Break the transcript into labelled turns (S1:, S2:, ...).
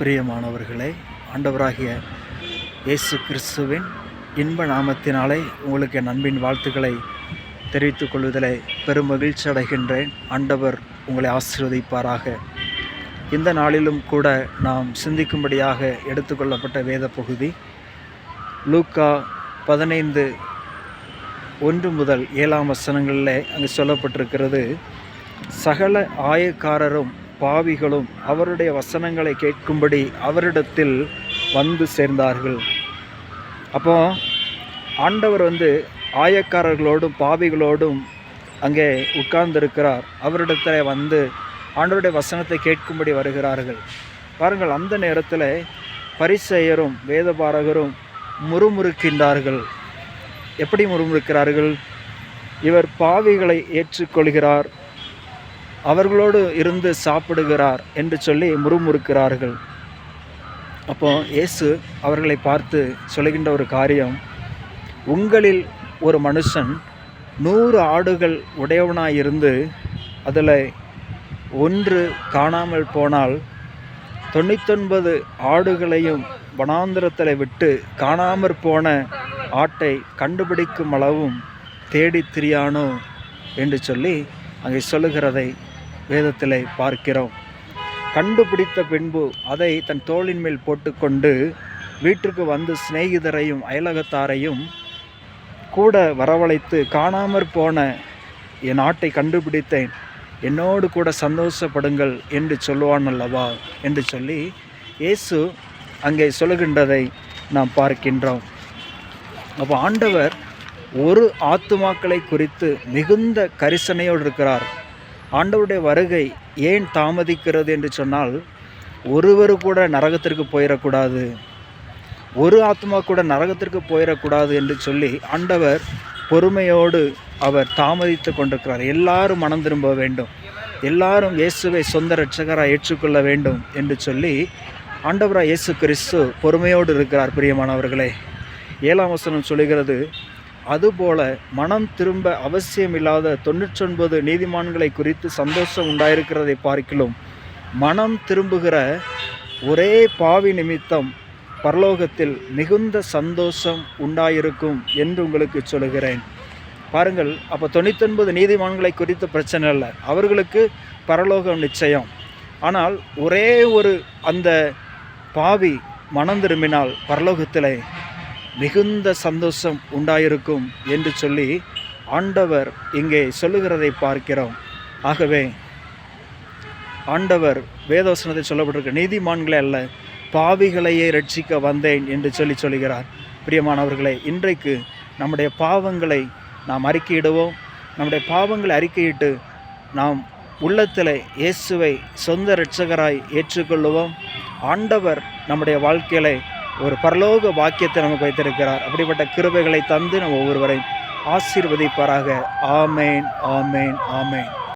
S1: பிரியமானவர்களே ஆண்டவராகிய இயேசு கிறிஸ்துவின் இன்ப நாமத்தினாலே உங்களுக்கு என் அன்பின் வாழ்த்துக்களை தெரிவித்துக் கொள்வதிலே பெரும் மகிழ்ச்சி அடைகின்றேன். ஆண்டவர் உங்களை ஆசீர்வதிப்பாராக. இந்த நாளிலும் கூட நாம் சிந்திக்கும்படியாக எடுத்துக்கொள்ளப்பட்ட வேத பகுதி லூக்கா பதினைந்து ஒன்று முதல் ஏழாம் வசனங்களில் அங்கு சொல்லப்பட்டிருக்கிறது சகல ஆயக்காரரும் பாவிகளும் அவருடைய வசனங்களை கேட்கும்படி அவரிடத்தில் வந்து சேர்ந்தார்கள். அப்போ ஆண்டவர் வந்து ஆயக்காரர்களோடும் பாவிகளோடும் அங்கே உட்கார்ந்திருக்கிறார். அவரிடத்தில் வந்து ஆண்டவருடைய வசனத்தை கேட்கும்படி வருகிறார்கள். பாருங்கள் அந்த நேரத்தில் பரிசெயரும் வேதபாரகரும் முறுமுறுக்கின்றார்கள். எப்படி முறுமுறுக்கிறார்கள்? இவர் பாவிகளை ஏற்றுக்கொள்கிறார். அவர்களோடு இருந்து சாப்பிடுகிறார் என்று சொல்லி முறுமுறுக்கிறார்கள். அப்போ இயேசு அவர்களை பார்த்து சொல்லுகின்ற ஒரு காரியம் உங்களில் ஒரு மனுஷன் நூறு ஆடுகள் உடையவனாயிருந்து அதில் ஒன்று காணாமல் போனால் தொண்ணூத்தொன்பது ஆடுகளையும் வனாந்திரத்தில் விட்டு காணாமற் போன ஆட்டை கண்டுபிடிக்கும் அளவும் தேடித் திரியானோ? என்று சொல்லி அங்கே சொல்லுகிறதை வேதத்தில் பார்க்கிறோம். கண்டுபிடித்த பின்பு அதை தன் தோளின் மேல் போட்டுக்கொண்டு வீட்டிற்கு வந்து சிநேகிதரையும் அயலகத்தாரையும் கூட வரவழைத்து காணாமற் போன என் ஆட்டை கண்டுபிடித்தேன். என்னோடு கூட சந்தோஷப்படுங்கள் என்று சொல்லுவான் அல்லவா? என்று சொல்லி இயேசு அங்கே சொல்லுகின்றதை நாம் பார்க்கின்றோம். அப்போ ஆண்டவர் ஒரு ஆத்துமாக்களை குறித்து மிகுந்த கரிசனையோடு இருக்கிறார். ஆண்டவருடைய வருகை ஏன் தாமதிக்கிறது என்று சொன்னால் ஒருவர் கூட நரகத்திற்கு போயிடக்கூடாது ஒரு ஆத்மா கூட நரகத்திற்கு போயிடக்கூடாது என்று சொல்லி ஆண்டவர் பொறுமையோடு அவர் தாமதித்து கொண்டிருக்கிறார். எல்லாரும் மனம் திரும்ப வேண்டும். எல்லாரும் இயேசுவை சொந்த ரட்சகராக ஏற்றுக்கொள்ள வேண்டும் என்று சொல்லி ஆண்டவராக இயேசு கிறிஸ்து பொறுமையோடு இருக்கிறார். பிரியமானவர்களே ஏழாம் வசனம் சொல்லுகிறது அதுபோல மனம் திரும்ப அவசியமில்லாத தொண்ணூற்றொன்பது நீதிமான்களை குறித்து சந்தோஷம் உண்டாயிருக்கிறதை பார்க்கிலும் மனம் திரும்புகிற ஒரே பாவி நிமித்தம் பரலோகத்தில் மிகுந்த சந்தோஷம் உண்டாயிருக்கும் என்று உங்களுக்கு சொல்லுகிறேன். பாருங்கள் அப்போ தொண்ணூத்தொன்பது நீதிமான்களை குறித்த பிரச்சனை இல்லை அவர்களுக்கு பரலோகம் நிச்சயம். ஆனால் ஒரே ஒரு அந்த பாவி மனம் திரும்பினால் பரலோகத்தில் மிகுந்த சந்தோஷம் உண்டாயிருக்கும் என்று சொல்லி ஆண்டவர் இங்கே சொல்லுகிறதை பார்க்கிறோம். ஆகவே ஆண்டவர் வேதவசனத்தை சொல்லப்பட்டிருக்க நீதிமான்களே அல்ல பாவிகளையே ரட்சிக்க வந்தேன் என்று சொல்லி சொல்கிறார் பிரியமானவர்களே இன்றைக்கு நம்முடைய பாவங்களை நாம் அறிக்கையிடுவோம். நம்முடைய பாவங்களை அறிக்கையிட்டு நாம் உள்ளத்தில் இயேசுவை சொந்த இரட்சகராய் ஏற்றுக்கொள்ளுவோம். ஆண்டவர் நம்முடைய வாழ்க்கையில ஒரு பரலோக வாக்கியத்தை நமக்கு வைத்திருக்கிறார். அப்படிப்பட்ட கிருபைகளை தந்து நம்ம ஒவ்வொருவரையும் ஆசீர்வதிப்பாராக. ஆமேன் ஆமேன் ஆமேன்.